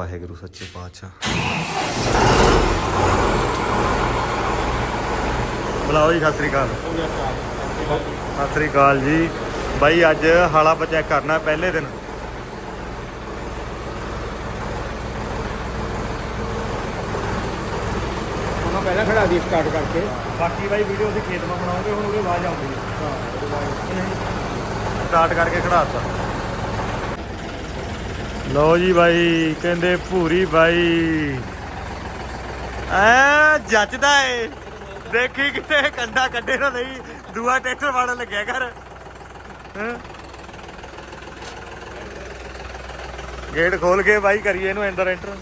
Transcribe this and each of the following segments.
ਵਾਹਿਗੁਰੂ ਸੱਚੇ ਪਾਤਸ਼ਾਹ। ਬੁਲਾਓ ਜੀ ਸਤਿ ਸ੍ਰੀ ਅਕਾਲ। ਸਤਿ ਸ੍ਰੀ ਅਕਾਲ ਜੀ। ਬਾਈ ਅੱਜ ਹਾਲਾ ਚੈੱਕ ਕਰਨਾ ਪਹਿਲੇ ਦਿਨ। ਉਹਨਾਂ ਪਹਿਲਾਂ ਖੜਾ ਦੀ ਸਟਾਰਟ ਕਰਕੇ। ਬਾਕੀ ਬਾਈ ਵੀਡੀਓ ਅਸੀਂ ਖੇਤ ਮਾ ਬਣਾਉਂਦੇ ਹੁਣ ਉਹਦੀ ਆਵਾਜ਼ ਆਉਂਦੀ ਹੈ। ਸਟਾਰਟ ਕਰਕੇ ਖੜਾਤਾ। ਲਓ ਜੀ ਬਾਈ, ਕਹਿੰਦੇ ਭੂਰੀ ਬਾਈ। ਐ ਜੱਜਦਾ ਏ। ਦੇਖੀ ਕਿਤੇ ਕੰਡਾ ਕੱਢੇ ਨਾ ਨਹੀਂ ਦੂਆ ਟਰੈਕਟਰ ਵਾੜਨ ਲੱਗਿਆ ਕਰ ਗੇਟ ਖੋਲ ਕੇ ਬਾਈ ਕਰੀਏ ਇਹਨੂੰ ਅੰਦਰ ਐਂਟਰ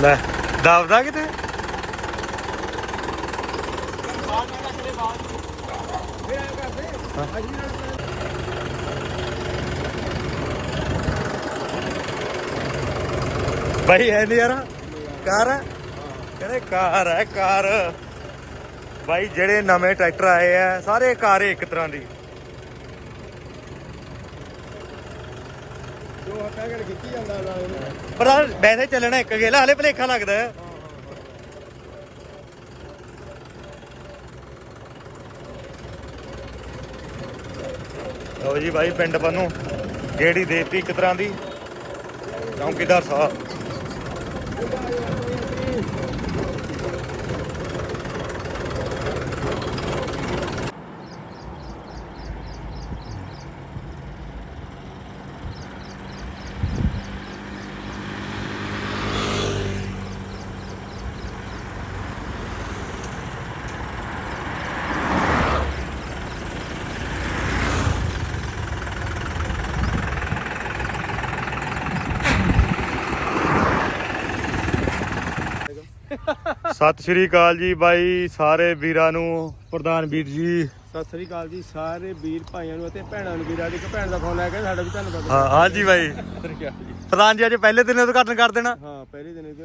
ਲੈ, ਦਬਦਾ ਕਿਤੇ? ਭਾਈ ਹੈ ਨਹੀਂ ਯਾਰ ਕਾਰ ਹੈ? ਕਹਿੰਦੇ ਕਾਰ ਹੈ ਕਾਰ। ਭਾਈ ਜਿਹੜੇ ਨਵੇਂ ਟਰੈਕਟਰ ਆਏ ਆ ਸਾਰੇ ਕਾਰ ਇੱਕ ਤਰ੍ਹਾਂ ਦੀ। ਪਰ ਵੈਸੇ ਚੱਲਣਾ ਇੱਕ ਗੇਲਾ ਹਲੇ ਭਲੇਖਾ ਲੱਗਦਾ। ਹੈ ਲਓ ਜੀ ਭਾਈ ਪਿੰਡ ਬੰਨੂ ਜਿਹੜੀ ਦੇਤੀ ਇੱਕ ਤਰ੍ਹਾਂ ਦੀ ਚੌਂਕੀਦਾਰ ਸਾਹਿਬ। ਸਤਿ ਸ਼੍ਰੀ ਅਕਾਲ ਜੀ ਬਾਈ ਸਾਰੇ ਵੀਰਾਂ ਨੂੰ ਪ੍ਰਧਾਨ ਵੀਰ ਜੀ। ਸਤਿ ਸ੍ਰੀ ਅਕਾਲ ਜੀ ਸਾਰੇ ਵੀਰ ਭਾਈਆਂ ਨੂੰ ਅਤੇ ਭੈਣਾਂ ਨੂੰ ਵੀਰਾਂ ਦੀ ਇੱਕ ਭੈਣ ਦਾ ਫੋਨ ਆਇਆ ਕਿ ਸਾਡਾ ਵੀ ਧੰਨਵਾਦ। ਹਾਂ ਬਾਈ। ਅਕਾਲ ਜੀ। ਪ੍ਰਧਾਨ ਜੀ ਅੱਜ ਪਹਿਲੇ ਦਿਨ ਉਦਘਾਟਨ ਕਰ ਦੇਣਾ। ਹਾਂ ਪਹਿਲੇ ਦਿਨ ਇਹਦੇ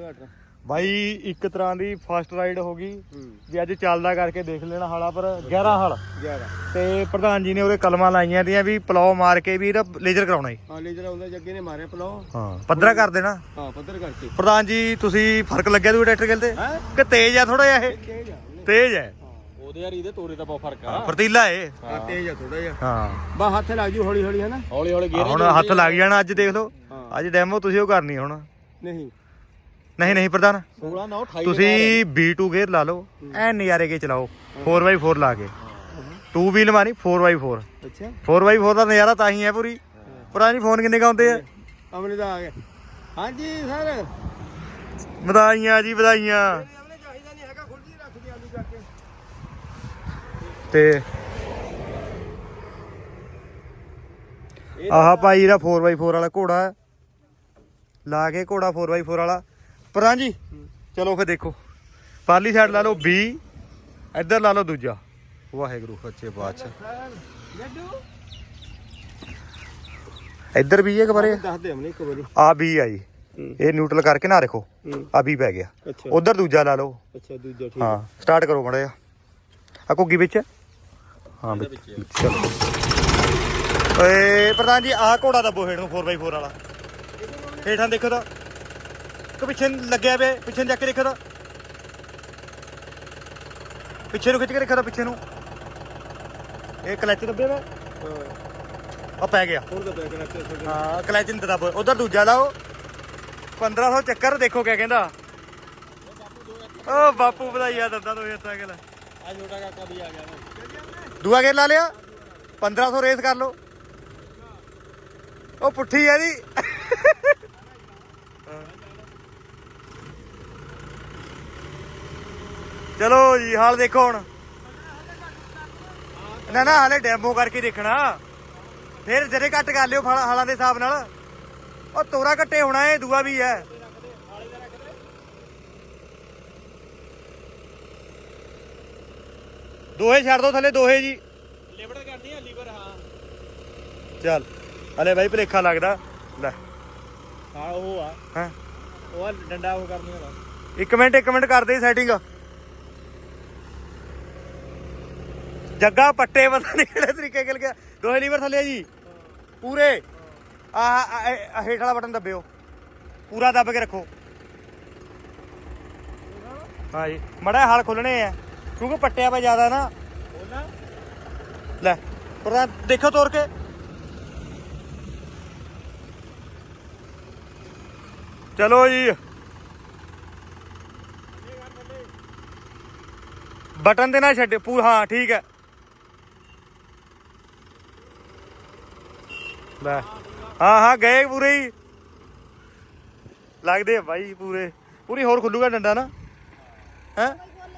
ਬਾਈ ਇੱਕ ਤਰ੍ਹਾਂ ਦੀ ਫਸਟ ਰਾਈਡ ਹੋ ਗਈ। ਹੂੰ। ਵੀ ਅੱਜ ਚੱਲਦਾ ਕਰਕੇ ਦੇਖ ਲੈਣਾ ਹਾਲਾ ਪਰ 11 ਹਾਲ। 11 ਤੇ ਪ੍ਰਧਾਨ ਜੀ ਨੇ ਉਹਦੇ ਕਲਮਾਂ ਲਾਈਆਂ ਦੀਆਂ ਵੀ ਪਲਾਉ ਮਾਰ ਕੇ ਵੀ ਇਹਦਾ ਲੇਜ਼ਰ ਕਰਾਉਣਾ ਈ ਹਾਂ ਲੇਜਰ ਆਉਂਦਾ ਜੱਗੇ ਨੇ ਮਾਰਿਆ ਪਲਾਓ। ਹਾਂ ਪੱਧਰਾ ਕਰ ਦੇਣਾ। ਹਾਂ ਪੱਧਰ ਕਰਕੇ। ਪ੍ਰਧਾਨ ਜੀ ਤੁਸੀਂ ਫ਼ਰਕ ਲੱਗਿਆ ਦੂਏ ਟਰੈਕਟਰ ਗਿਲ ਤੇ? ਹੈ? ਕਿ ਤੇਜ਼ ਆ ਥੋੜਾ ਜਿਹਾ ਇਹ? ਤੇਜ ਆ ਉਹਨੇ। ਤੇਜ਼ ਹੈ ਉਹਦੇ ਯਾਰ ਇਹਦੇ ਤੋਰੇ ਦਾ ਬਹੁਤ ਫ਼ਰਕ ਆ। ਫਰਤੀਲਾ ਏ। ਹਾਂ ਤੇਜ ਆ ਥੋੜਾ ਜਿਹਾ। ਹਾਂ। ਬਾ ਹੱਥ ਲੱਗ ਜੂ ਹੌਲੀ ਹੌਲੀ ਹੈ ਨਾ? ਹੌਲੀ ਹੌਲੀ ਆਹ ਹੁਣ ਹੱਥ ਲੱਗ ਜਾਣਾ ਅੱਜ ਦੇਖ ਲਓ। ਹਾਂ। ਅੱਜ ਡੈਮੋ ਤੁਸੀਂ ਉਹ ਕਰਨੀ ਹੁਣ। ਨਹੀਂ। ਨਹੀਂ ਨਹੀਂ ਪ੍ਰਧਾਨ। 16 9 28 ਤੁਸੀਂ B2 ਗੇਅਰ ਲਾ ਲਓ ਐ ਨਜ਼ਾਰੇ ਕੇ ਚਲਾਓ 4x4 ਲਾ ਕੇ। 2 ਵੀਲ ਮਾਰੀ 4x4 ਅੱਛਾ। 4x4 ਦਾ ਨਜ਼ਾਰਾ ਤਾਂ ਹੀ ਹੈ ਪੂਰੀ। ਪੁਰਾਣੀ ਫੋਨ ਕਿੰਨੇ ਕੁ ਆਉਂਦੇ ਆ? ਅਮਨੇ ਦਾ ਆ ਗਿਆ। ਹਾਂਜੀ ਸਰ। ਵਧਾਈਆਂ ਜੀ ਵਧਾਈਆਂ। ਨਹੀਂ ਤੇ ਆਹ ਭਾਈ ਦਾ 4x4 ਵਾਲਾ ਘੋੜਾ। ਲਾ ਕੇ ਘੋੜਾ 4x4 ਵਾਲਾ। ਪਰਾਂ ਜੀ ਚਲੋ ਫੇ ਦੇਖੋ। ਪਾਰਲੀ ਸਾਈਡ ਲਾ ਲਓ B ਇੱਧਰ ਲਾ ਲਓ ਦੂਜਾ। ਵਾਹਿਗੁਰੂ ਸੱਚੇ ਗੱਡੂ ਇੱਧਰ ਵੀ ਇੱਕ ਬਾਰੇ ਦੱਸ ਦੇ ਅਮਨੇ ਇੱਕ ਵਾਰੀ। ਆ B ਆ ਜੀ। ਇਹ ਨਿਊਟਰਲ ਕਰਕੇ ਨਾ ਹੂੰ। ਆ B ਪੈ ਗਿਆ। ਉਧਰ ਦੂਜਾ ਲਾ ਲਓ। ਅੱਛਾ ਦੂਜਾ ਠੀਕ। ਹਾਂ ਸਟਾਰਟ ਕਰੋ ਮੜਾ ਆ ਘੁੱਗੀ ਵਿੱਚ। ਹੈ? ਚਲੋ। ਓਏ ਪ੍ਰਧਾਨ ਜੀ ਆਹ ਘੋੜਾ ਦਾ ਬੋਹੇੜ ਨੂੰ 4x4 ਵਾਲਾ। ਹੇਠਾਂ ਦੇਖੋ ਤਾਂ। ਕਿ ਪਿੱਛੇ ਨੂੰ ਲੱਗਿਆ ਵੇ ਪਿੱਛੇ ਨੂੰ ਜਾ ਕੇ ਦੇਖੋ ਤਾਂ। ਪਿੱਛੇ ਨੂੰ ਖਿੱਚ ਕੇ ਦੇਖੋ ਤਾਂ ਪਿੱਛੇ ਨੂੰ। ਇਹ ਕਲੱਚ ਦੱਬਿਆ ਵੇ। ਆ ਪੈ ਗਿਆ। ਹੋਰ ਦਾ ਬੈਕ ਰੱਖ ਕੇ ਹਾਂ ਕਲੱਚ ਨਹੀਂ ਦੱਬ। ਉਧਰ ਦੂਜਾ ਲਾਓ। 1500 ਚੱਕਰ ਦੇਖੋ ਕਿਆ ਕਹਿੰਦਾ। ਓ ਬਾਪੂ ਵਧਾਈਆ ਦੰਦਾਂ ਤੋਂ ਹੱਥਾਂ ਕੇ ਲੈ। ਆ ਛੋਟਾ ਕਾਕਾ ਵੀ ਆ ਗਿਆ ਵਾ। ਦੂਆ ਗੇਰ ਲਾ ਲਿਆ। 1500 ਰੇਸ ਕਰ ਲਓ। ਉਹ ਪੁੱਠੀ ਆ ਦੀ ਚਲੋ ਜੀ ਹਾਲ ਦੇਖੋ ਹੁਣ। ਨਾ ਨਾ ਹਾਲੇ ਡੈਮੋ ਕਰਕੇ ਦੇਖਣਾ। ਫਿਰ ਜਰੇ ਕੱਟ ਕਰ ਲਿਓ ਹਾਲਾਂ ਦੇ ਹਿਸਾਬ ਨਾਲ। ਉਹ ਤੋਰਾ ਕੱਟੇ ਹੋਣਾ ਇਹ ਦੂਆ ਵੀ ਹੈ। ਦੋਹੇ ਛੱਡ ਦੋ ਥੱਲੇ ਦੋਹੇ ਜੀ। ਲਿਵਰ ਕਰਦੀ ਆ ਲੀਵਰ ਹਾਂ। ਚੱਲ ਹਲੇ ਬਾਈ ਭਲੇਖਾ ਲੱਗਦਾ। ਲੈ। ਹਾਂ ਉਹ ਆ। ਹਾਂ? ਉਹ ਆ ਡੰਡਾ ਉਹ ਕਰਨੀ ਵਾਲਾ ਇੱਕ ਮਿੰਟ ਇੱਕ ਮਿੰਟ ਕਰਦੇ ਸੈਟਿੰਗ ਜੱਗਾ ਪੱਟੇ, ਪਤਾ ਨਹੀਂ ਕਿਹੜੇ ਤਰੀਕੇ ਗਿਲ ਗਿਆ। ਦੋਹੇ ਲੀਵਰ ਥੱਲੇ ਜੀ। ਪੂਰੇ। ਆ ਹੇਠ ਵਾਲਾ ਬਟਨ ਦੱਬਿਓ। ਪੂਰਾ ਦੱਬ ਕੇ ਰੱਖੋ। ਹਾਂ ਜੀ। ਮੜਾ ਹਲ ਖੁੱਲਣੇ ਆ। ਕਿਉਂਕਿ ਪੱਟਿਆ ਪਾ ਜ਼ਿਆਦਾ ਨਾ। ਲੈ ਪ੍ਰਧਾਨ ਦੇਖੋ ਤੋਰ ਕੇ। ਚਲੋ ਜੀ। ਬਟਨ ਦੇ ਨਾਲ ਛੱਡ। ਪੂ, ਹਾਂ, ਠੀਕ ਹੈ। ਲੈ। ਹਾਂ ਹਾਂ, ਗਏ ਪੂਰੇ ਹੀ। ਲੱਗਦੇ ਆ ਬਾਈ ਪੂਰੇ। ਪੂਰੀ ਹੋਰ ਖੁੱਲੂਗਾ ਡੰਡਾ ਨਾ। ਹੈ?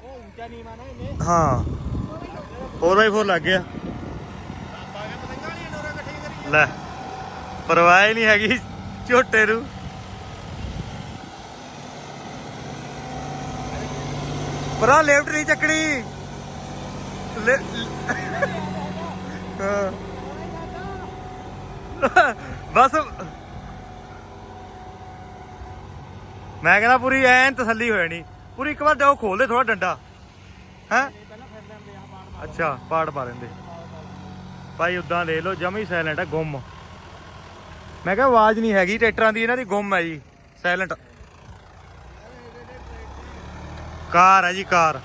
ਉਹ ਉੱਚਾ ਨਹੀਂ ਮਾਨਾ ਹਾਂ 4x4 ਲੱਗ ਗਿਆ। ਲੈ। ਪਰਵਾਹ ਹੀ ਨਹੀਂ ਹੈਗੀ ਝੋਟੇ ਨੂੰ। ਪਰਾ ਲੈਫਟ ਨਹੀਂ ਚੱਕਣੀ। ਹਾਂ। ਬਸ। ਮੈਂ ਕਹਿੰਦਾ ਪੂਰੀ ਐਨ ਤਸੱਲੀ ਹੋ ਜਾਣੀ। ਪੂਰੀ ਇੱਕ ਵਾਰ ਜਾਓ, ਖੋਲ ਦੇ ਥੋੜਾ ਡੰਡਾ। ਹੈ? ਅੱਛਾ, ਪਾੜ ਪਾ ਲੈਂਦੇ। ਭਾਈ, ਉਦਾਂ ਲੈ ਲੋ ਜਮੀ ਸਾਇਲੈਂਟ ਹੈ ਗੁੰਮ। ਮੈਂ ਕਿਹਾ ਆਵਾਜ਼ ਨਹੀਂ ਹੈਗੀ, ਟਰੈਕਟਰਾਂ ਦੀ, ਇਹਨਾਂ ਦੀ ਗੁੰਮ ਹੈ ਜੀ। ਸਾਇਲੈਂਟ ਕਾਰ ਹੈ ਜੀ, ਕਾਰ ਬਾਬਾ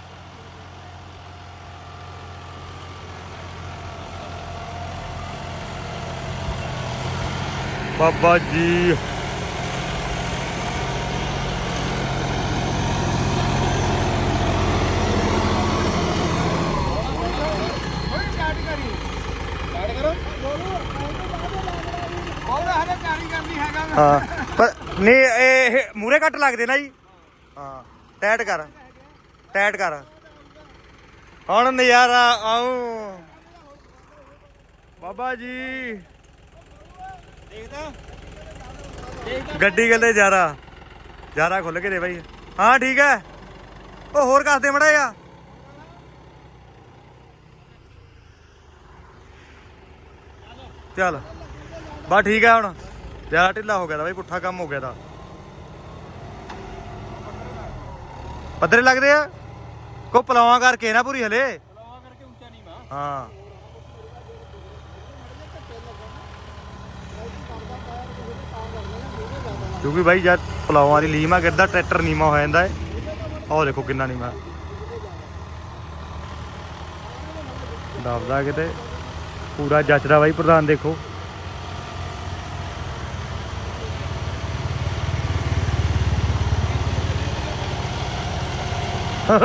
ਜੀ ਓਏ ਸਟਾਰਟ ਕਰੀ ਸਟਾਰਟ ਕਰੋ ਉਹਦਾ ਹਲੇ ਤਿਆਰੀ ਕਰਨੀ ਬਾਬਾ ਜੀ। ਹਾਂ, ਪਰ ਨਹੀਂ, ਇਹ ਮੂਰੇ ਕੱਟ ਲੱਗਦੇ ਨਾ ਜੀ। ਹਾਂ ਟਾਈਟ ਕਰ, ਟੈਟ ਕਰ। ਹੁਣ ਨਜ਼ਾਰਾ ਆਉ ਬਾਬਾ ਜੀ। ਗੱਡੀ ਗੱਲੇ ਜਾਰਾ ਜਾਰਾ ਖੁੱਲ ਕੇ ਦੇ ਬਾਈ। ਹਾਂ ਠੀਕ ਹੈ। ਉਹ ਹੋਰ ਕੱਸ ਦੇ ਮੜਾ ਆ ਚੱਲ। ਬਾ ਠੀਕ ਹੈ ਹੁਣ। ਜ਼ਿਆਦਾ ਢਿੱਲਾ ਹੋ ਗਿਆ ਦਾ ਬਾਈ ਪੁੱਠਾ ਕੰਮ ਹੋ ਗਿਆ ਦਾ ਪੱਧਰੇ ਲੱਗਦੇ ਆ। ਕੋ ਪਲਾਵਾਂ ਕਰਕੇ ਨਾ ਪੂਰੀ ਹਲੇ। ਲਵਾ ਕਰਕੇ ਉੱਚਾ ਨਹੀਂ ਮਾ ਹਾਂ। ਕਿਉਂਕਿ ਬਾਈ ਜਦ ਪਲਾਵਾਂ ਦੀ ਲੀਮਾ ਗਿਰਦਾ, ਟਰੈਕਟਰ ਨੀਮਾ ਹੋ ਜਾਂਦਾ ਹੈ ਆਹ ਦੇਖੋ ਕਿੰਨਾ ਨੀਮਾ। ਦੱਬਦਾ ਕਿਤੇ। ਪੂਰਾ ਜੱਚਦਾ ਬਾਈ ਪ੍ਰਧਾਨ ਦੇਖੋ। ਹਾਂ।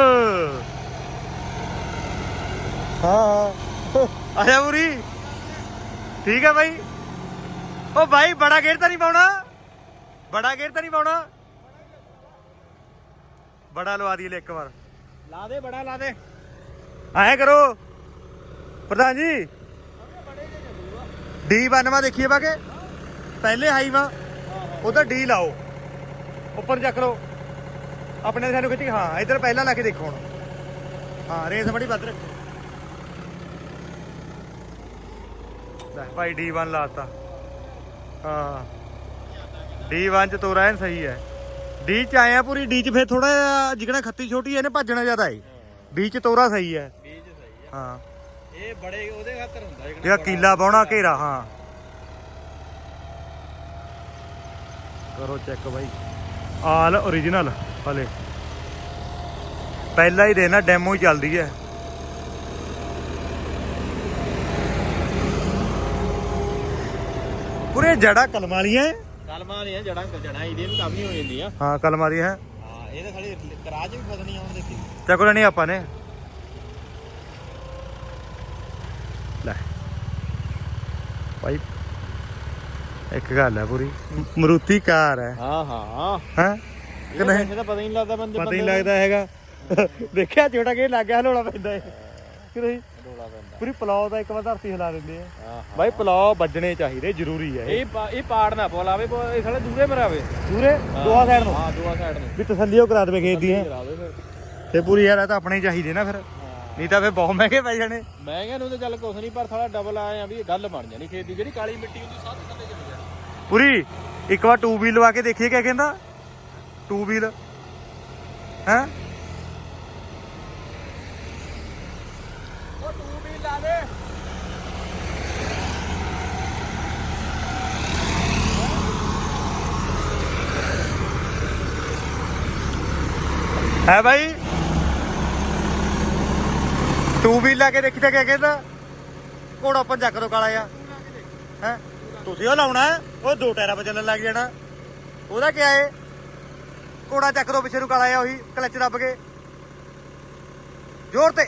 ਹਾਂ ਆਇਆ ਪੂਰੀ। ਠੀਕ ਹੈ ਬਾਈ। ਉਹ ਬਾਈ, ਬੜਾ ਗੇਰ ਤਾਂ ਨਹੀਂ ਪਾਉਣਾ। ਬੜਾ ਗੇਰ ਤਾਂ ਨਹੀਂ ਪਾਉਣਾ? ਬੜਾ ਲਵਾ ਦਈਏ ਲੈ ਇੱਕ ਵਾਰ। ਲਾ ਦੇ ਬੜਾ ਲਾ ਦੇ। ਐਂ ਕਰੋ। ਪ੍ਰਧਾਨ ਜੀ। ਡੀ ਬੰਨਵਾ ਦੇਖੀਏ ਬਾਕੇ। ਪਹਿਲੇ ਹਾਈ ਵਾ। ਉਧਰ ਡੀ ਲਾਓ। ਉੱਪਰ ਚੱਕ ਲਓ। ਆਪਣੇ ਸਾਨੂੰ ਖਿੱਚ ਹਾਂ ਇਧਰ ਪਹਿਲਾਂ ਲਾ ਕੇ ਦੇਖੋ ਹੁਣ। ਹਾਂ ਰੇਸ ਬੜੀ ਵੱਧ ਰੱਖੋ। ਲੈ ਭਾਈ D1 ਲਾਤਾ ਹਾਂ। D1 ਚ ਤੋਰਾ ਐਨ ਸਹੀ ਹੈ D ਚ ਆਇਆ ਪੂਰੀ D ਚ ਫੇਰ ਥੋੜਾ ਜਿਹਾ ਜਿਗਣਾ ਖੱਤੀ ਛੋਟੀ ਹੈ ਇਹਨੇ ਭੱਜਣਾ ਜ਼ਿਆਦਾ ਹੈ D ਚ ਤੋਰਾ ਸਹੀ ਹੈ ਬੀਜ ਸਹੀ ਹਾਂ। ਆ ਇਹ ਬੜੇ ਉਹਦੇ ਖਾਤਰ ਹੁੰਦਾ ਜਿਹੜਾ ਕੀਲਾ ਬਾਉਣਾ ਘੇਰਾ ਹਾਂ। ਕਰੋ ਚੈੱਕ ਬਾਈ। ਆਲ origignal ਹਲੇ। ਪਹਿਲਾ ਹੀ ਦੇਣਾ ਡੈਮੋ ਹੀ ਚੱਲਦੀ ਹੈ ਪੂਰੇ ਜੜਾ ਕਲਮ ਵਾਲੀਆਂ ਹੈ? ਕਲਮਾਂ ਦੀਆਂ ਜੜਾਂ ਜੜਾਂ ਇਹਦੇ ਨੂੰ ਕੰਮ ਨਹੀਂ ਹੋ ਜਾਂਦੀਆਂ। ਹਾਂ ਕਲਮ ਵਾਲੀ ਹੈ। ਹਾਂ ਇਹ ਤਾਂ ਖਾਲੀ ਕਰਾਜ ਵੀ ਫਸਣੀ ਆਉਣ ਦੇਖੀ। ਚੱਕ ਲੈਣੀ ਆਪਾਂ ਨੇ। ਲੈ। ਭਾਈ ਇੱਕ ਗੱਲ ਹੈ ਪੂਰੀ। ਮਰੂਤੀ ਕਾਰ ਹੈ। ਹਾਂ ਹਾਂ। ਹੈ? ਕਿ ਨਹੀਂ? ਪਤਾ ਨਹੀਂ ਲੱਗਦਾ ਬੰਦੇ ਪਤਾ ਨਹੀਂ ਲੱਗਦਾ ਹੈਗਾ। ਦੇਖਿਆ ਛੋਟਾ ਕਿ ਲੱਗ ਗਿਆ ਪੈਂਦਾ ਹੈ। ਕਿ ਨਹੀਂ? ਪੈਂਦਾ। ਪੂਰੀ ਪਲਾਉ ਦਾ ਇੱਕ ਵਾਰ ਧਰਤੀ ਹਿਲਾ ਦਿੰਦੇ ਆ। ਭਾਈ ਪਲਾਉ ਵੱਜਣੇ ਚਾਹੀਦੇ ਜ਼ਰੂਰੀ ਹੈ ਇਹ। ਇਹ ਪਾ- ਇਹ ਪਾੜ ਨਾ ਪੋਲਾਵੇ ਇਹ ਸਾਲੇ ਦੂਰੇ ਮਰਾਵੇ ਪੂਰੇ ਦੋਆ ਸਾਈਡ ਨੂੰ? ਹਾਂ ਦੋਆ ਸਾਈਡ ਨੂੰ। ਵੀ ਤਸੱਲੀ ਉਹ ਕਰਾ ਦੇਵੇ ਖੇਤ ਦੀ ਹੈ ਕਰਾ ਦੇ ਫਿਰ। ਤੇ ਪੂਰੀ ਯਾਰ ਇਹ ਤਾਂ ਆਪਣੇ ਹੀ ਚਾਹੀਦੇ ਨਾ ਫਿਰ। ਨਹੀਂ ਤਾਂ ਫੇ ਬਹੁਤ ਮਹਿੰਗੇ ਪੈ ਜਾਣੇ। ਮਹਿੰਗੇ ਨੂੰ ਤਾਂ ਚੱਲ ਕੁਛ ਨਹੀਂ ਪਰ ਸਾਲਾ ਡਬਲ ਆਏ ਆ ਵੀ ਇਹ ਗੱਲ ਬਣ ਜਾਣੀ ਖੇਤ ਦੀ ਜਿਹੜੀ ਕਾਲੀ ਮਿੱਟੀ ਹੁੰਦੀ ਸਾਰੀ ਥੱਲੇ ਚਲੀ ਜਾਣੀ। ਪੂਰੀ ਇੱਕ ਵਾਰ ਟੂ ਵੀਲ ਲਵਾ ਕੇ ਦੇਖੀਏ ਕਿਆ ਕਹਿੰਦਾ। ਟੂ ਵੀਲ ਹੈ ਉਹ ਤੂੰ ਵੀ ਲਾ ਦੇ ਹੈ ਭਾਈ ਟੂ ਵੀਲ ਲਾ ਕੇ ਦੇਖੀ ਤਾਂ ਕਿਆ ਕਹਿੰਦਾ? ਘੋੜਾ ਆਪਾਂ ਚੱਕ ਕਾਲਾ ਆ ਹੈ? ਤੁਸੀਂ ਉਹ ਲਾਉਣਾ ਉਹ ਦੋ ਟਾਇਰਾਂ 'ਤੇ ਚੱਲਣ ਲੱਗ ਜਾਣਾ। ਉਹਦਾ ਕਿਆ ਏ? ਘੋੜਾ ਚੱਕ ਦੋ ਪਿੱਛੇ ਨੂੰ ਕਾਲਾ ਆ ਉਹੀ ਕਲਚ ਦੱਬ ਕੇ। ਜ਼ੋਰ ਤੇ।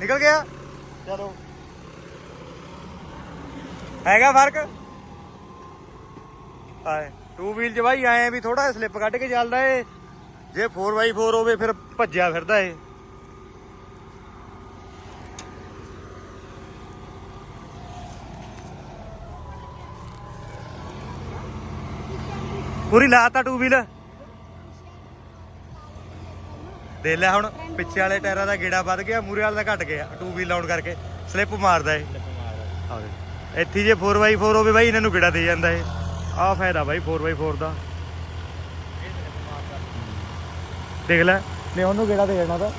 ਨਿਕਲ ਗਿਆ। ਚਲੋ। ਹੈਗਾ ਫ਼ਰਕ? ਆਏ। ਟੂ ਵੀਲ 'ਚ ਬਾਈ ਆਏ ਵੀ ਥੋੜਾ ਸਲਿੱਪ ਕੱਢ ਕੇ ਚੱਲਦਾ ਏ। ਜੇ 4x4 ਹੋਵੇ ਫਿਰ ਭੱਜਿਆ ਫਿਰਦਾ ਏ। ਪੂਰੀ ਲਾਤਾ ਟੂ ਵੀਲ ਦੇ ਲੈ ਹੁਣ ਪਿੱਛੇ ਵਾਲੇ ਟਾਇਰਾਂ ਦਾ ਗੇੜਾ ਵੱਧ ਗਿਆ ਮੂਰੇ ਵਾਲੇ ਦਾ ਘਟ ਗਿਆ ਟੂ ਵੀਲ ਲਾਉਣ ਕਰਕੇ। ਸਲਿੱਪ ਮਾਰਦਾ ਏ। ਇੱਥੇ ਜੇ 4x4 ਹੋਵੇ ਬਾਈ ਇਹਨਾਂ ਨੂੰ ਗੇੜਾ ਦੇ ਜਾਂਦਾ ਏ। ਆਹ ਫਾਇਦਾ ਬਾਈ 4x4 ਦਾ। ਦੇਖ ਲੈ। ਨੇ ਉਹਨੂੰ ਗੇੜਾ ਦੇ ਜਾਣਾ ਤਾਂ?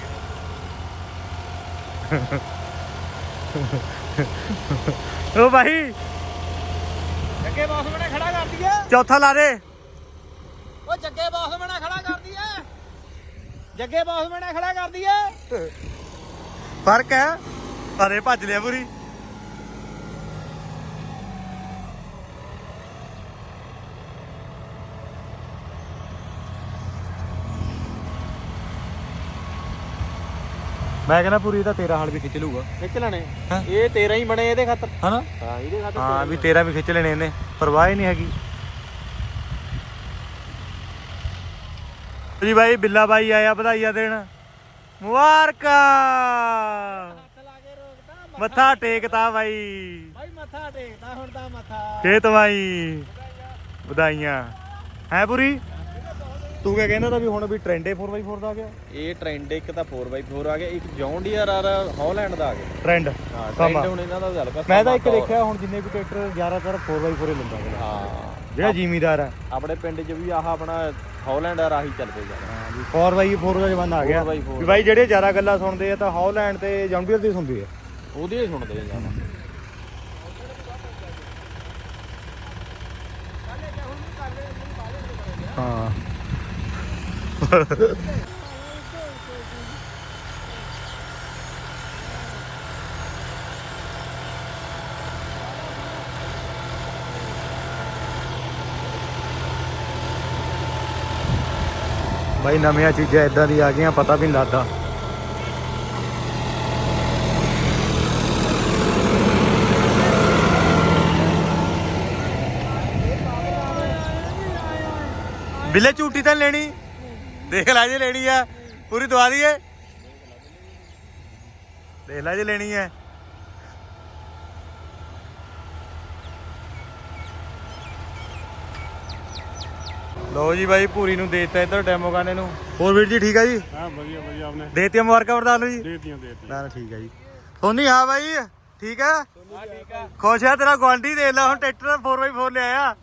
ਓ ਭਾਈ ਜੱਗੇ ਬਾਸ ਬਣਾ ਖੜਾ ਕਰਦੀ ਆ ਚੌਥਾ ਲਾ ਦੇ। ਉਹ ਜੱਗੇ ਬਾਸ ਬਣਾ ਖੜਾ ਕਰਦੀ ਆ ਜੱਗੇ ਬਾਸ ਬਣਾ ਖੜਾ ਕਰਦੀ ਆ ਫ਼ਰਕ ਹੈ। ਅਰੇ ਭੱਜ ਲਿਆ ਪੂਰੀ। ਮੈਂ ਕਹਿੰਦਾ ਪੂਰੀ ਤਾਂ ਤੇਰਾ ਹਾਲ ਵੀ ਖਿੱਚ ਲੂਗਾ ਖਿੱਚ ਲੈਣੇ। ਹਾਂ। ਇਹ ਤੇਰਾ ਹੀ ਬਣੇ ਇਹਦੇ ਖਾਤਰ। ਹਨਾ? ਹਾਂ ਇਹਦੇ ਖਾਤਰ ਹਾਂ ਵੀ ਤੇਰਾ ਵੀ ਖਿੱਚ ਲੈਣੇ ਇਹਨੇ ਪਰਵਾਹ ਹੀ ਨਹੀਂ ਹੈਗੀ। ਜੀ ਬਾਈ ਬਿੱਲਾ ਬਾਈ ਆਇਆ ਵਧਾਈਆਂ ਦੇਣ। ਮੁਬਾਰਕਾਂ! ਹੱਥ ਲਾ ਕੇ ਰੋਕਦਾ ਮੱਥਾ ਟੇਕਤਾ ਬਾਈ। ਭਾਈ ਮੱਥਾ ਟੇਕਦਾ ਹੁਣ ਤਾਂ ਮੱਥਾ। ਖੇਤ ਬਾਈ। ਵਧਾਈਆਂ। ਹੈ ਪੂਰੀ? ਤੂੰ ਕਿਆ ਕਹਿੰਦਾ ਤਾਂ ਵੀ ਹੁਣ ਵੀ ਟ੍ਰੈਂਡ 4x4 ਦਾ ਆ ਗਿਆ? ਇਹ ਟ੍ਰੈਂਡ ਇੱਕ ਤਾਂ 4x4 ਆ ਗਿਆ ਇੱਕ ਜੌਨ ਡੀਅਰ ਆ ਹਾਲੈਂਡ ਦਾ ਆ ਗਿਆ। ਟ੍ਰੈਂਡ ਹਾਂ ਸਮਾਂ। ਟ੍ਰੈਂਡ ਹੁਣ ਇਹਨਾਂ ਦਾ ਚੱਲ ਪਿਆ ਮੈਂ ਤਾਂ ਸਮਾਂ ਇੱਕ ਦੇਖਿਆ ਹੁਣ ਜਿੰਨੇ ਵੀ ਟਰੈਕਟਰ ਜ਼ਿਆਦਾਤਰ 4x4 ਹੀ ਲੈਂਦਾ ਅਗਲਾ। ਹਾਂ। ਜਿਹੜਾ ਜ਼ਿਮੀਦਾਰ ਹੈ। ਆਪਣੇ ਪਿੰਡ 'ਚ ਵੀ ਆਹ ਆਪਣਾ ਹਾਲੈਂਡ ਆ ਰਾਹੀ ਚੱਲ ਹਾਂ ਵੀ 4x4 ਦਾ ਜ਼ਮਾਨਾ ਆ ਗਿਆ। 4x4 ਵੀ ਬਾਈ ਜਿਹੜੇ ਜ਼ਿਆਦਾ ਗੱਲਾਂ ਸੁਣਦੇ ਆ ਤਾਂ ਹੌਲੈਂਡ ਤੇ ਜੌਂਡੀਅਰ ਦੀ ਸੁਣਦੇ ਆ। ਉਹਦੀ ਹੀ ਸੁਣਦੇ ਆ ਜ਼ਿਆਦਾ। ਹਾਂ। ਬਾਈ ਨਵੀਆਂ ਚੀਜ਼ਾਂ ਇਦਾਂ ਦੀ ਆ ਗਈਆਂ, ਪਤਾ ਵੀ ਨਹੀਂ ਲੱਗਦਾ। ਬਿੱਲੇ ਝੂਟੀ ਤਾਂ ਲੈਣੀ? ਦੇਖ ਲੈ ਜੇ ਲੈਣੀ ਆ ਪੂਰੀ ਦਵਾ ਦਈਏ। ਦੇਖ ਲੈ ਜੇ ਲੈਣੀ ਹੈ ਲੋ ਜੀ ਬਾਈ ਪੂਰੀ ਨੂੰ ਦੇ ਦਿੱਤਾ ਇੱਧਰ ਡੈਮੋ ਗਾਣੇ ਨੂੰ। ਹੋਰ ਵੀਰ ਜੀ ਠੀਕ ਆ ਜੀ? ਹਾਂ ਵਧੀਆ ਵਧੀਆ ਆਪਨੇ। ਦੇਤੀਆਂ ਮੁਬਾਰਕਾਂ ਵਰਦਾਨ ਜੀ? ਦੇਤੀਆਂ ਦੇਤੀਆਂ। ਨਾ ਨਾ ਠੀਕ ਆ ਜੀ। ਸੋਨੀ ਹਾਂ ਬਾਈ ਠੀਕ ਆ? ਹਾਂ ਠੀਕ ਆ। ਖੁਸ਼ ਆ ਤੇਰਾ ਗਵਾਂਢੀ ਦੇਖ ਲੈ ਹੁਣ ਟਰੈਕਟਰ 4x4 ਲਿਆਇਆ।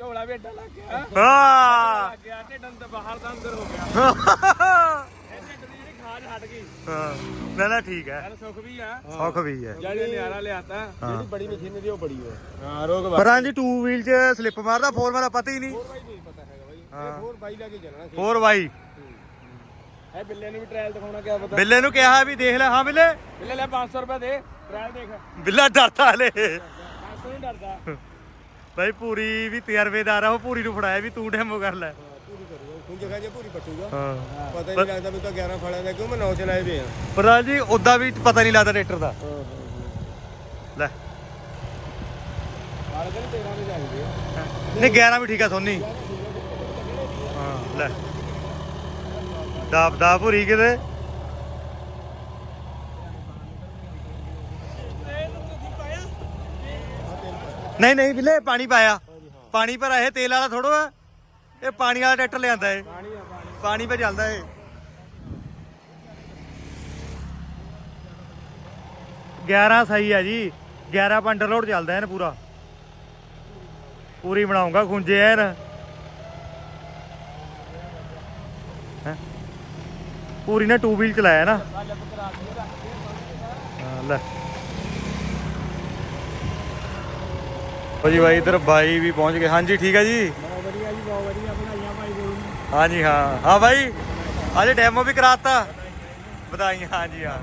ਢੋਲਾ ਵੀ ਏਡਾ ਲੱਗ ਗਿਆ। ਹਾਂ। ਲੱਗ ਗਿਆ ਢਿੱਡ ਅੰਦਰ ਬਾਹਰ ਦਾ ਅੰਦਰ ਹੋ ਗਿਆ। ਇਹ ਢਿੱਡ ਦੀ ਜਿਹੜੀ ਖਾਜ ਹਟ ਗਈ। ਹਾਂ। ਨਾ ਨਾ ਠੀਕ ਹੈ। ਚੱਲ ਸੁੱਖ ਵੀ ਆ। ਸੁੱਖ ਵੀ ਹੈ। ਜਿਹੜੀ ਨਿਆਰਾ ਲਿਆਤਾ ਹਾਂ। ਜਿਹੜੀ ਬੜੀ ਮਸ਼ੀਨ ਦੀ ਉਹ ਬੜੀ ਹੋਏ ਹਾਂ ਰੋਗ ਪਰ ਹਾਂ ਜੀ 2 ਵੀਲ 'ਚ ਸਲਿੱਪ ਮਾਰਦਾ 4 ਵਾਲਾ ਪਤਾ ਹੀ ਨਹੀਂ। ਬਾਈ ਨਹੀਂ ਪਤਾ ਹੈਗਾ ਬਾਈ। ਹਾਂ। ਇਹ ਹੋਰ ਬਾਈ ਲੈ ਕੇ ਚੱਲਣਾ ਸੀ। 4 ਬਾਈ ਇਹ ਬਿੱਲੇ ਨੂੰ ਵੀ ਟ੍ਰਾਇਲ ਦਿਖਾਉਣਾ ਕਿਆ ਪਤਾ। ਬਿੱਲੇ ਨੂੰ ਕਿਹਾ ਵੀ ਦੇਖ ਲੈ ਹਾਂ ਬਿੱਲੇ। ਬਿੱਲੇ ਲੈ 500 ਰੁਪਏ ਦੇ ਟ੍ਰਾਇਲ ਦੇਖ। ਬਿੱਲਾ ਡਰਦਾ ਹਲੇ। 500 ਨਹੀਂ ਡਰਦਾ। ਬਾਈ ਪੂਰੀ ਵੀ ਤਜਰਬੇਦਾਰ ਆ ਉਹ ਪੂਰੀ ਨੂੰ ਫੜਾਇਆ ਵੀ ਤੂੰ ਡੈਮੋ ਕਰ ਲੈ। ਪੂਰੀ ਕਰੂਗਾ ਹੁਣ ਜਗ੍ਹਾ ਜੇ ਪੂਰੀ ਪੱਟੂਗਾ ਹਾਂ। ਪਤਾ ਹੀ ਨਹੀਂ ਲੱਗਦਾ ਵੀ ਤਾਂ 11 ਫੜਿਆ ਦਾ ਕਿਉਂ ਮੈਂ 9 ਚਲਾਏ ਵੇ ਆ। ਪਰ ਹਾਂ ਜੀ ਉਦਾਂ ਵੀ ਪਤਾ ਨਹੀਂ ਲੱਗਦਾ ਟਰੈਕਟਰ ਦਾ। ਲੈ। ਮਾਰ ਕੇ 13 ਦੇ ਜਾਂਦੇ ਆ। ਨਹੀਂ 11 ਵੀ ਠੀਕ ਆ ਸੋਨੀ। ਹਾਂ ਲੈ। ਦਾਬ ਦਾ ਭੂਰੀ ਕਿਤੇ? ਨਹੀਂ ਨਹੀਂ ਵੀਲੇ ਪਾਣੀ ਪਾਇਆ। ਪਾਣੀ ਪਰ ਇਹ ਤੇਲ ਵਾਲਾ ਥੋੜੋ ਆ ਇਹ ਪਾਣੀ ਵਾਲਾ ਟਰੈਕਟਰ ਲਿਆਂਦਾ ਏ ਪਾਣੀ ਪਰ ਚੱਲਦਾ ਏ ਗਿਆਰਾਂ ਸਹੀ ਆ ਜੀ। 11 ਪੰਡਰ ਲੋਡ ਚੱਲਦਾ ਐਨ ਪੂਰਾ। ਪੂਰੀ ਬਣਾਉਂਗਾ ਖੁੰਝੇ ਐਨ ਪੂਰੀ ਨੇ ਟੂ ਵੀਲ ਚਲਾਇਆ ਨਾ। ਲੈ। ਜੀ ਬਾਈ ਇਧਰ ਬਾਈ ਵੀ ਪਹੁੰਚ ਗਏ। ਹਾਂਜੀ ਠੀਕ ਹੈ ਜੀ? ਬਹੁਤ ਵਧੀਆ ਜੀ ਬਹੁਤ ਵਧੀਆ। ਬਣਾਈਆਂ ਭਾਈ ਗੋਲ ਨੂੰ। ਹਾਂਜੀ ਹਾਂ। ਹਾਂ ਬਾਈ ਅੱਜ ਡੈਮੋ ਵੀ ਕਰਾਤਾ। ਵਧਾਈਆਂ ਹਾਂਜੀ ਹਾਂ।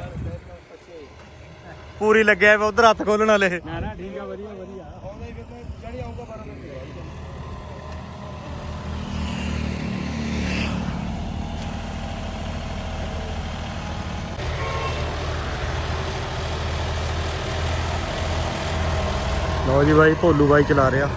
ਪੂਰੀ ਲੱਗਿਆ ਉਧਰ ਹੱਥ ਖੋਲਣ ਵਾਲੇ। ਨਾ ਨਾ ਠੀਕ ਆ ਵਧੀਆ ਵਧੀਆ ਆਉਂਦਾ ਹੀ ਫਿਰ ਜਿਹੜੀ ਆਉਂਗਾ 12 ਵਜੇ ਲਓ ਜੀ ਬਾਈ, ਭੋਲੂ ਬਾਈ ਚਲਾ ਰਿਹਾ।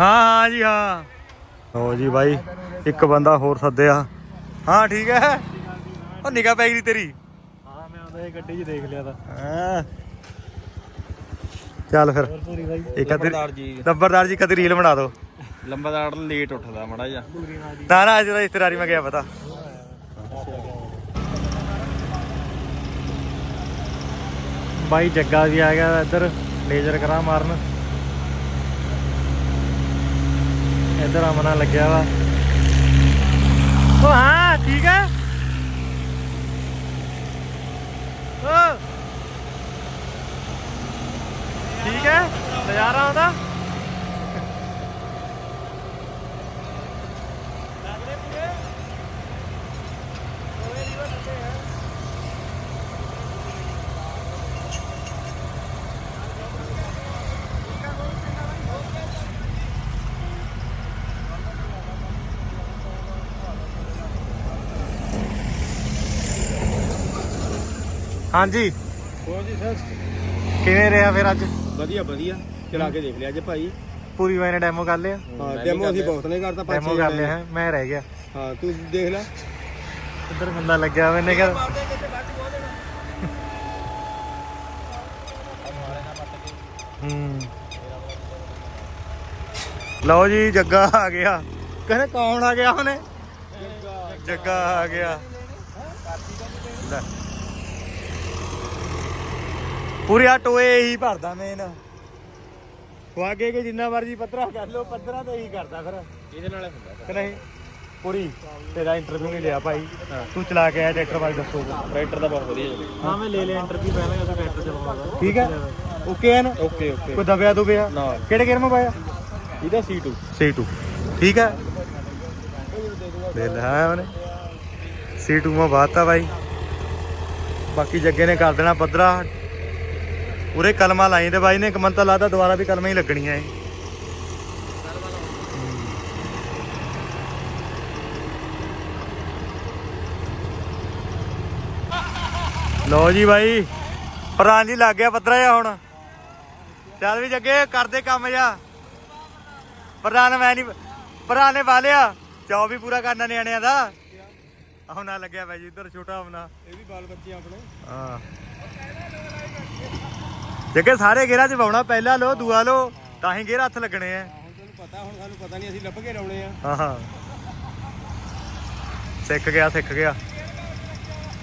ਹਾਂ ਹਾਂ ਜੀ, ਹਾਂ। ਲਓ ਜੀ ਬਾਈ, ਇੱਕ ਬੰਦਾ ਹੋਰ ਸੱਦਿਆ। ਹਾਂ, ਠੀਕ ਹੈ। ਉਹ ਨਿਗਾਹ ਪੈ ਗਈ ਤੇਰੀ। ਇਹ ਗੱਡੀ 'ਚ ਦੇਖ ਲਿਆ ਤਾਂ। ਹਾਂ। ਚੱਲ ਫਿਰ। ਪੂਰੀ ਬਾਈ। ਇੱਕ ਅਧੀ ਲੰਬਰਦਾਰ ਜੀ। ਨੰਬਰਦਾਰ ਜੀ ਕਦੀ ਰੀਲ ਬਣਾ ਦਿਓ। ਲੰਬਰਦਾਰ ਲੇਟ ਉੱਠਦਾ ਮੜਾ ਜਾ ਨਾ ਨਾ ਅੱਜ ਦਾ ਇਸਤਰਾਰੀ ਮੈਂ ਗਿਆ ਪਤਾ। ਬਾਈ ਜੱਗਾ ਵੀ ਆ ਗਿਆ ਇੱਧਰ ਲੇਜ਼ਰ ਕਰਾ ਮਾਰਨ। ਇੱਧਰ ਆਮਨਾ ਲੱਗਿਆ ਵਾ। ਉਹ ਹਾਂ ਠੀਕ ਹੈ ਓ ਠੀਕ ਹੈ ਨਜ਼ਾਰਾ ਆਉਂਦਾ। ਹਾਂਜੀ। ਹੋਰ ਜੀ ਸਰ? ਕਿਵੇਂ ਰਿਹਾ ਫਿਰ ਅੱਜ? ਵਧੀਆ ਵਧੀਆ। ਚਲਾ ਕੇ ਦੇਖ ਲਿਆ ਅੱਜ ਭਾਈ। ਪੂਰੀ ਵਾਰ ਨੇ ਡੈਮੋ ਕਰ ਲਿਆ। ਹਾਂ ਡੈਮੋ ਅਸੀਂ ਬਹੁਤ ਨੇ ਕਰਤਾ ਡੈਮੋ ਕਰ ਲਿਆ ਹੈ ਮੈਂ ਰਹਿ ਗਿਆ। ਹਾਂ ਤੂੰ ਦੇਖ ਲੈ। ਇੱਧਰ ਬੰਦਾ ਲੱਗਿਆ ਮੈਨੇ ਕਿਹਾ ਹੂੰ। ਲਓ ਜੀ ਜੱਗਾ ਆ ਗਿਆ। ਕਹਿੰਦੇ ਕੌਣ ਆ ਗਿਆ ਉਹਨੇ? ਜੱਗਾ ਆ ਗਿਆ। ਪੂਰੀ ਆ ਟੋਏ ਹੀ ਭਰਦਾ ਮੇਨ ਖਵਾਗੇ ਕੇ ਜਿੰਨਾ ਮਰਜ਼ੀ ਪੱਧਰਾ ਕਰ ਲੋ ਪੱਧਰਾ ਤੇ ਹੀ ਕਰਦਾ ਫਿਰ। ਇਹਦੇ ਨਾਲ ਹੁੰਦਾ ਕਿ ਨਹੀਂ? ਪੂਰੀ। ਤੇਰਾ ਇੰਟਰਵਿਊ ਨਹੀਂ ਲਿਆ ਭਾਈ। ਤੂੰ ਚਲਾ ਕੇ ਆਇਆ ਟਰੈਕਟਰ ਬਾਰੇ ਦੱਸੋ। ਟਰੈਕਟਰ ਦਾ ਬਹੁਤ ਵਧੀਆ ਹਾਂ। ਮੈਂ ਲੈ ਲਿਆ ਇੰਟਰਵਿਊ ਪਹਿਲਾਂ ਹੀ ਉਹਦਾ ਟਰੈਕਟਰ ਚਲਾਉਂਦਾ ਠੀਕ ਹੈ? ਓਕੇ ਹੈ ਨਾ? ਓਕੇ ਓਕੇ ਕੋਈ ਦਬਿਆ ਦੁਬਿਆ? ਕਿਹੜੇ ਗੇਰ ਮੈਂ ਪਾਇਆ ਇਹਦਾ C2 C2 ਠੀਕ ਹੈ? ਦੇ ਲਿਆ ਉਹਨੇ। C2 ਮਾ ਬਾਤਾ ਬਾਈ। ਬਾਕੀ ਜੱਗੇ ਨੇ ਕਰ ਦੇਣਾ ਪੱਧਰਾ। ਉਰੇ ਕਲਮਾ ਲਾਈ ਤੇ ਬਾਈ ਨੇ ਕਮੰਤਾ ਲਾਦਾ ਦੁਬਾਰਾ ਵੀ ਕਲਮਾਂ ਹੀ ਲੱਗਣੀਆਂ ਏ ਲੋ ਜੀ ਬਾਈ ਪ੍ਰਾਨ ਜੀ ਲੱਗ ਗਿਆ ਪੱਧਰਾ ਜਾ ਹੁਣ। ਚੱਲ ਵੀ ਜੱਗੇ ਕਰਦੇ ਕੰਮ ਜਾ ਪ੍ਰਧਾਨ ਮੈਂ ਨਹੀਂ ਪ੍ਰਧਾਨ ਨੇ ਵਾਲਿਆ ਚਾਹ ਵੀ ਪੂਰਾ ਕਰਨਾ ਨਿਆਣਿਆਂ ਦਾ। ਆਉਣਾ ਲੱਗਿਆ ਬਾਈ ਜੀ ਇੱਧਰ ਛੋਟਾ ਆਉਣਾ ਇਹ ਵੀ ਬਾਲ ਬੱਚੇ ਆਪਣੇ। ਹਾਂ। ਜੱਗੇ ਸਾਰੇ ਗੇਰਾਂ 'ਚ ਪਾਉਣਾ ਪਹਿਲਾ ਲੋ ਦੂਆ ਲੋ ਤਾਂ ਹੀ ਗੇਰ ਹੱਥ ਲੱਗਣੇ ਆ। ਹੁਣ ਤੈਨੂੰ ਪਤਾ ਹੁਣ ਸਾਨੂੰ ਪਤਾ ਨਹੀਂ ਅਸੀਂ ਲੱਭ ਕੇ ਲਾਉਣੇ ਆ। ਹਾਂ ਹਾਂ। ਸਿੱਖ ਗਿਆ ਸਿੱਖ ਗਿਆ।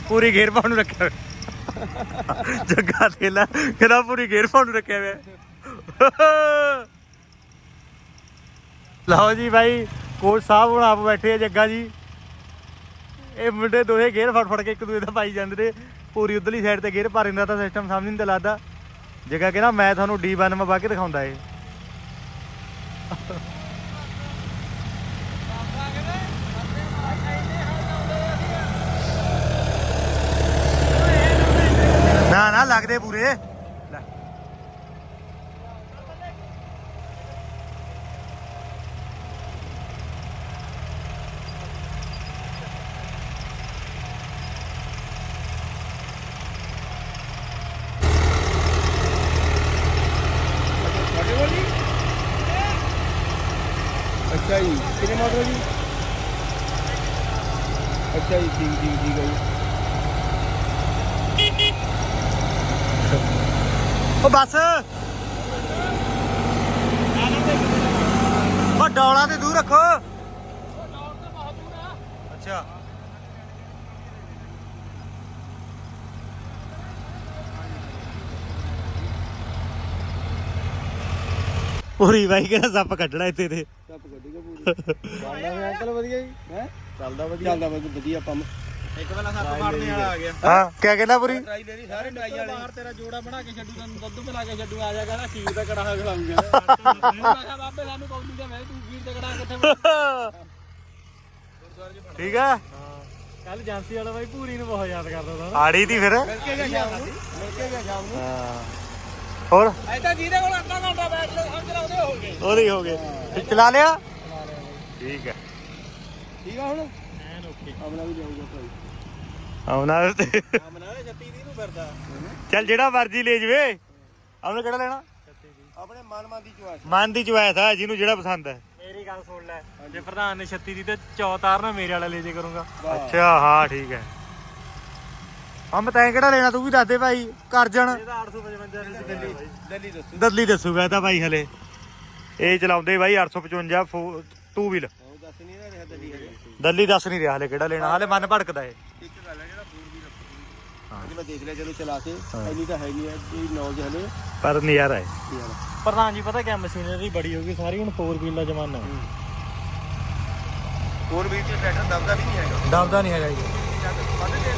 ਪੂਰੀ ਗੇਰ ਪਾਉਣ ਨੂੰ ਰੱਖਿਆ ਹੋਇਆ। ਜੱਗਾ ਥੇਲਾ ਕਹਿੰਦਾ ਪੂਰੀ ਗੇਰ ਪਾਉਣ ਨੂੰ ਰੱਖਿਆ ਹੋਇਆ। ਲਓ ਜੀ ਭਾਈ ਕੋਚ ਸਾਹਿਬ ਹੁਣ ਆਪ ਬੈਠੇ ਆ ਜੱਗਾ ਜੀ। ਇਹ ਮੁੰਡੇ ਦੋਹੇ ਗੇਅਰ ਫੜ ਫੜ ਕੇ ਇੱਕ ਦੂਜੇ ਦਾ ਪਾਈ ਜਾਂਦੇ ਨੇ। ਪੂਰੀ ਉਧਰਲੀ ਸਾਈਡ ਤੇ ਗੇਅਰ ਭਰ ਦਿੰਦਾ ਤਾਂ ਸਿਸਟਮ ਸਮਝ ਨਹੀਂ ਤਾਂ ਲੱਗਦਾ। ਜੱਗਾ ਕਹਿੰਦਾ ਮੈਂ ਤੁਹਾਨੂੰ D1 ਮਾ ਪਾ ਕੇ ਦਿਖਾਉਂਦਾ ਏ ਨਾ ਨਾ ਲੱਗਦੇ ਪੂਰੇ ਲੈ। ਤੁਹਾਡੇ ਕੋਲ ਜੀ ਅੱਛਾ ਜੀ ਕਿੰਨੇ ਮਾਡਲ ਜੀ? ਅੱਛਾ ਜੀ ਠੀਕ ਠੀਕ ਠੀਕ ਹੈ ਜੀ। ਉਹ ਬੱਸ। ਉਹ ਡੌਲਾ ਤੇ ਦੂਰ ਰੱਖੋ। ਪੂਰੀ ਬਾਈ ਕਿਹੜਾ ਸੱਪ ਕੱਢਣਾ ਇੱਥੇ ਤੇ? ਸੱਪ ਕੱਢੀਗਾ ਪੂਰੀ। ਚੱਲਦਾ ਹੋਇਆ ਅੰਕਲ ਵਧੀਆ ਜੀ ਹੈ? ਚੱਲਦਾ ਵਧੀਆ। ਚੱਲਦਾ ਵਧੀਆ ਪੰਮ ਇੱਕ ਵਾਲਾ ਸੱਪ ਮਾਰਨੇ ਵਾਲਾ ਆ ਗਿਆ। ਹਾਂ ਕਿਆ ਕਹਿੰਦਾ ਪੂਰੀ? ਟਰਾਈ ਲੈ ਲਈ ਸਾਰੇ ਟਰਾਈ ਵਾਲੇ। ਬਾਹਰ ਤੇਰਾ ਜੋੜਾ ਬਣਾ ਕੇ ਛੱਡੂ ਤੈਨੂੰ ਦੁੱਧ ਪਿਲਾ ਕੇ ਛੱਡੂ ਆ ਜਾ ਕਹਿੰਦਾ ਖੀਰ ਦਾ ਕੜਾਹਾ ਖਿਲਾਉਂਗਾ। ਮੈਂ ਕਿਹਾ ਬਾਬੇ ਸਾਨੂੰ ਕੌਣ ਨਹੀਂ ਮੈਂ ਤੂੰ ਖੀਰ ਦਾ ਕੜਾਹਾ ਕਿੱਥੇ ਬਣਾ ਠੀਕ ਆ? ਕੱਲ ਏਜੰਸੀ ਵਾਲਾ ਬਾਈ ਪੂਰੀ ਨੂੰ ਬਹੁਤ ਯਾਦ ਕਰਦਾ ਤਾ। ਆੜੀ ਦੀ ਫਿਰ। ਮਿਲ ਕੇ ਗਿਆ ਸ਼ਾਮ ਨੂੰ। ਮਿਲ ਕੇ ਗਿਆ ਸ਼ਾਮ ਨੂੰ। ਹਾਂ। ਹੋਰ? ਐ ਤਾਂ ਜਿਹਦੇ ਕੋਲ ਅੱਧਾ ਘੰਟਾ ਬੈਠ ਲੈ ਸਮਝ ਲਾ ਉਹਦੇ ਹੋ ਗਏ। ਉਹਦੇ ਹੀ ਹੋ ਗਏ। ਤੇ ਚਲਾ ਲਿਆ? ਠੀਕ ਹੈ। ਠੀਕ ਆ ਹੁਣ? ਐਨ ਓਕੇ। ਆਪਣਾ ਵੀ ਜਾਊਗਾ ਭਾਈ। ਆਉਣਾ ਤੇ ਆਮਨਾ 36 ਦੀ ਨੂੰ ਫਿਰਦਾ। ਚੱਲ ਜਿਹੜਾ ਮਰਜ਼ੀ ਲੈ ਜਵੇ। ਉਹਨੇ ਕਿਹੜਾ ਲੈਣਾ? ਆਪਣੇ ਮਨ ਮਨ ਦੀ ਚੁਆਇਸ ਮਨ ਦੀ ਚੁਆਇਸ ਆ ਜਿਹਨੂੰ ਜਿਹੜਾ ਪਸੰਦ ਹੈ ਮੇਰੀ ਗੱਲ ਸੁਣ ਲੈ। ਜੇ ਪ੍ਰਧਾਨ ਨੇ 36 ਦੀ ਤੇ ਚੌਤਾਰ ਨਾ ਮੇਰੇ ਵਾਲਾ ਲੈ ਜੇ ਕਰੂੰਗਾ। ਅੱਛਾ ਹਾਂ ਠੀਕ ਹੈ। ਹਮ ਤੈਂ ਕਿਹੜਾ ਲੈਣਾ ਤੂੰ ਵੀ ਦੱਸ ਦੇ ਭਾਈ ਕਰਜਣ। ਇਹਦਾ 855 ਦੀ ਦਿੱਲੀ। ਦਿੱਲੀ। ਦੱਸੋ। ਦੱਲੀ ਦੱਸੂਗਾ ਇਹ ਤਾਂ ਭਾਈ ਹਲੇ। ਇਹ ਚਲਾਉਂਦੇ ਭਾਈ 855 ਟੂ ਵੀਲ ਉਹ ਦੱਸ ਨਹੀਂ ਰਿਹਾ ਦਿੱਲੀ ਹਜੇ ਦੱਲੀ ਦੱਸ ਨਹੀਂ ਰਿਹਾ ਹਲੇ ਕਿਹੜਾ ਲੈਣਾ ਹਲੇ ਮਨ ਭੜਕਦਾ ਏ ਇੱਕ ਗੱਲ ਹੈ ਜਿਹੜਾ ਫੂਡ ਵੀ ਰੱਖੋ ਅੱਜ ਮੈਂ ਦੇਖ ਲਿਆ ਚਲੋ ਚਲਾ ਕੇ ਇੰਨੀ ਤਾਂ ਹੈਗੀ ਹੈ ਕਿ ਨੌਲੇਜ ਹਲੇ ਪਰ ਨਜ਼ਾਰਾ ਹੈ। ਪ੍ਰਧਾਨ ਜੀ ਪਤਾ ਕਿਆ ਮਸ਼ੀਨਰੀ ਬੜੀ ਹੋ ਗਈ ਸਾਰੀ ਹੁਣ 4 ਵੀਲ ਦਾ ਜ਼ਮਾਨਾ ਹੋਰ ਵੀਲ ਚ ਟਰੈਕਟਰ ਦਬਦਾ ਵੀ ਨਹੀਂ ਹੈਗਾ। ਦਬਦਾ ਨਹੀਂ ਹੈਗਾ ਜੀ। ਵੱਧ ਤੇਲ